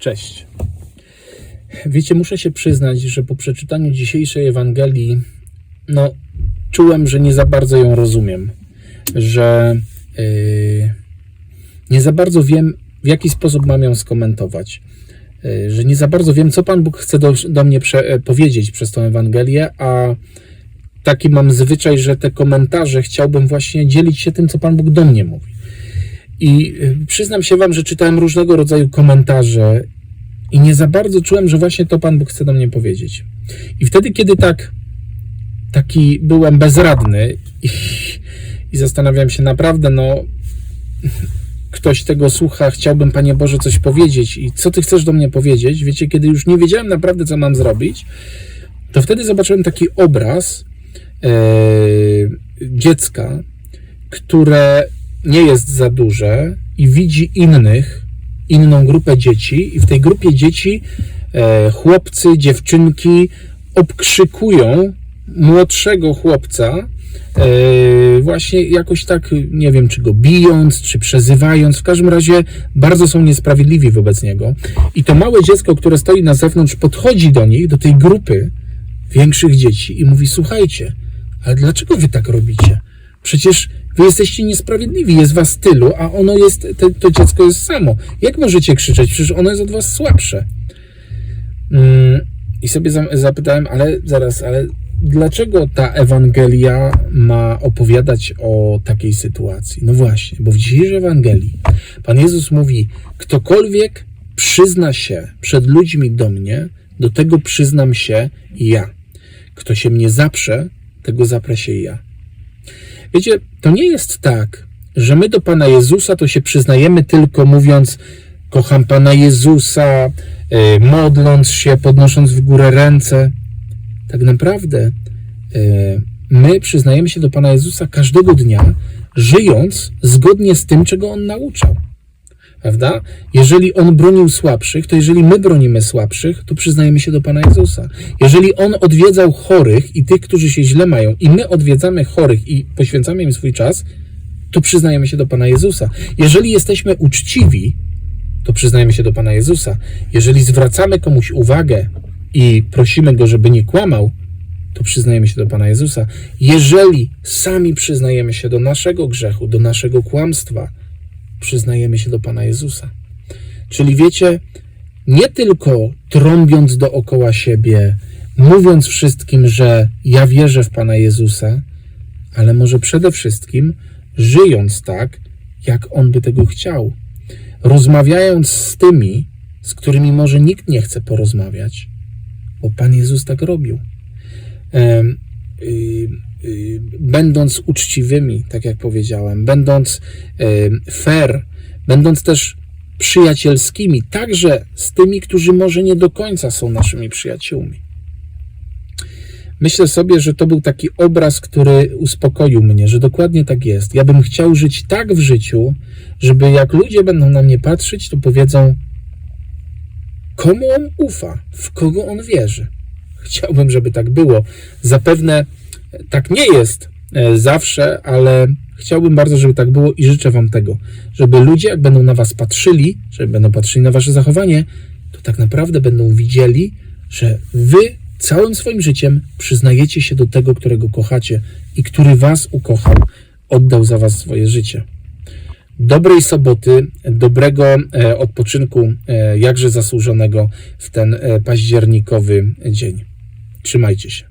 Cześć. Wiecie, muszę się przyznać, że po przeczytaniu dzisiejszej Ewangelii, no, czułem, że nie za bardzo ją rozumiem. Że yy, nie za bardzo wiem, w jaki sposób mam ją skomentować. Yy, że nie za bardzo wiem, co Pan Bóg chce do, do mnie prze, e, powiedzieć przez tą Ewangelię, a taki mam zwyczaj, że te komentarze chciałbym właśnie dzielić się tym, co Pan Bóg do mnie mówi. I y, przyznam się Wam, że czytałem różnego rodzaju komentarze i nie za bardzo czułem, że właśnie to Pan Bóg chce do mnie powiedzieć. I wtedy, kiedy tak taki byłem bezradny i, i zastanawiałem się naprawdę, no ktoś tego słucha, chciałbym Panie Boże coś powiedzieć i co Ty chcesz do mnie powiedzieć? Wiecie, kiedy już nie wiedziałem naprawdę, co mam zrobić, to wtedy zobaczyłem taki obraz e, dziecka, które nie jest za duże i widzi innych, inną grupę dzieci, i w tej grupie dzieci e, chłopcy, dziewczynki obkrzykują młodszego chłopca, e, właśnie jakoś tak, nie wiem, czy go bijąc, czy przezywając, w każdym razie bardzo są niesprawiedliwi wobec niego. I to małe dziecko, które stoi na zewnątrz, podchodzi do nich, do tej grupy większych dzieci i mówi: Słuchajcie, ale dlaczego wy tak robicie? Przecież wy jesteście niesprawiedliwi, jest was tylu, a ono jest, to, to dziecko jest samo. Jak możecie krzyczeć? Przecież ono jest od was słabsze. Mm, I sobie za- zapytałem, ale zaraz, ale dlaczego ta Ewangelia ma opowiadać o takiej sytuacji? No właśnie, bo w dzisiejszej Ewangelii Pan Jezus mówi: Ktokolwiek przyzna się przed ludźmi do mnie, do tego przyznam się ja. Kto się mnie zaprze, tego zaprę się ja. Wiecie, to nie jest tak, że my do Pana Jezusa to się przyznajemy tylko mówiąc, kocham Pana Jezusa, y, modląc się, podnosząc w górę ręce. Tak naprawdę y, my przyznajemy się do Pana Jezusa każdego dnia, żyjąc zgodnie z tym, czego On nauczał. Prawda? Jeżeli On bronił słabszych, to jeżeli my bronimy słabszych, to przyznajemy się do Pana Jezusa. Jeżeli On odwiedzał chorych i tych, którzy się źle mają, i my odwiedzamy chorych i poświęcamy im swój czas, to przyznajemy się do Pana Jezusa. Jeżeli jesteśmy uczciwi, to przyznajemy się do Pana Jezusa. Jeżeli zwracamy komuś uwagę i prosimy Go, żeby nie kłamał, to przyznajemy się do Pana Jezusa. Jeżeli sami przyznajemy się do naszego grzechu, do naszego kłamstwa, przyznajemy się do Pana Jezusa. Czyli wiecie, nie tylko trąbiąc dookoła siebie, mówiąc wszystkim, że ja wierzę w Pana Jezusa, ale może przede wszystkim żyjąc tak, jak On by tego chciał. Rozmawiając z tymi, z którymi może nikt nie chce porozmawiać, bo Pan Jezus tak robił. Y, będąc uczciwymi, tak jak powiedziałem, będąc y, fair, będąc też przyjacielskimi, także z tymi, którzy może nie do końca są naszymi przyjaciółmi. Myślę sobie, że to był taki obraz, który uspokoił mnie, że dokładnie tak jest. Ja bym chciał żyć tak w życiu, żeby jak ludzie będą na mnie patrzeć, to powiedzą, komu on ufa, w kogo on wierzy. Chciałbym, żeby tak było. Zapewne tak nie jest e, zawsze, ale chciałbym bardzo, żeby tak było i życzę Wam tego, żeby ludzie, jak będą na Was patrzyli, żeby będą patrzyli na Wasze zachowanie, to tak naprawdę będą widzieli, że Wy całym swoim życiem przyznajecie się do tego, którego kochacie i który Was ukochał, oddał za Was swoje życie. Dobrej soboty, dobrego e, odpoczynku, e, jakże zasłużonego w ten październikowy dzień. Trzymajcie się.